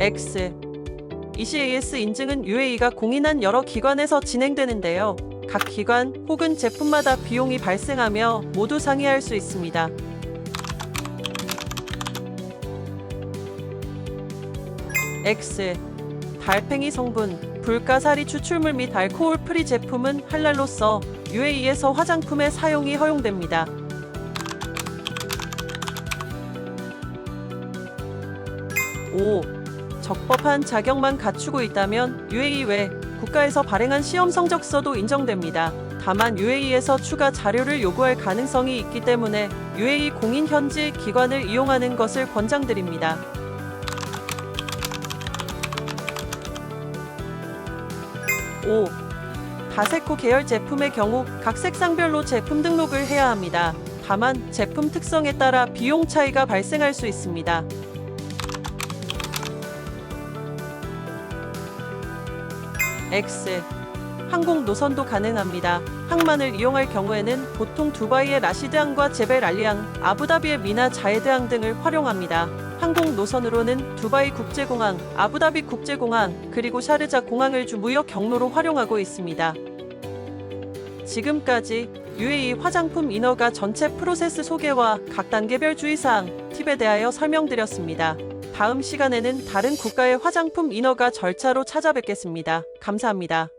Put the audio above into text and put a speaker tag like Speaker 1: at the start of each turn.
Speaker 1: X ECAS 인증은 UAE가 공인한 여러 기관에서 진행되는데요. 각 기관 혹은 제품마다 비용이 발생하며 모두 상의할 수 있습니다. X 달팽이 성분, 불가사리 추출물 및 알코올 프리 제품은 할랄로서 UAE에서 화장품의 사용이 허용됩니다. 오 적법한 자격만 갖추고 있다면 UAE 외 국가에서 발행한 시험 성적서도 인정됩니다. 다만 UAE에서 추가 자료를 요구할 가능성이 있기 때문에 UAE 공인 현지 기관을 이용하는 것을 권장드립니다. 5. 다세코 계열 제품의 경우 각 색상별로 제품 등록을 해야 합니다. 다만 제품 특성에 따라 비용 차이가 발생할 수 있습니다. X 항공 노선도 가능합니다. 항만을 이용할 경우에는 보통 두바이의 라시드항과 제벨 알리항, 아부다비의 미나 자에드항 등을 활용합니다. 항공 노선으로는 두바이 국제공항, 아부다비 국제공항, 그리고 샤르자 공항을 주 무역 경로로 활용하고 있습니다. 지금까지 UAE 화장품 인허가 전체 프로세스 소개와 각 단계별 주의사항, 팁에 대하여 설명드렸습니다. 다음 시간에는 다른 국가의 화장품 인허가 절차로 찾아뵙겠습니다. 감사합니다.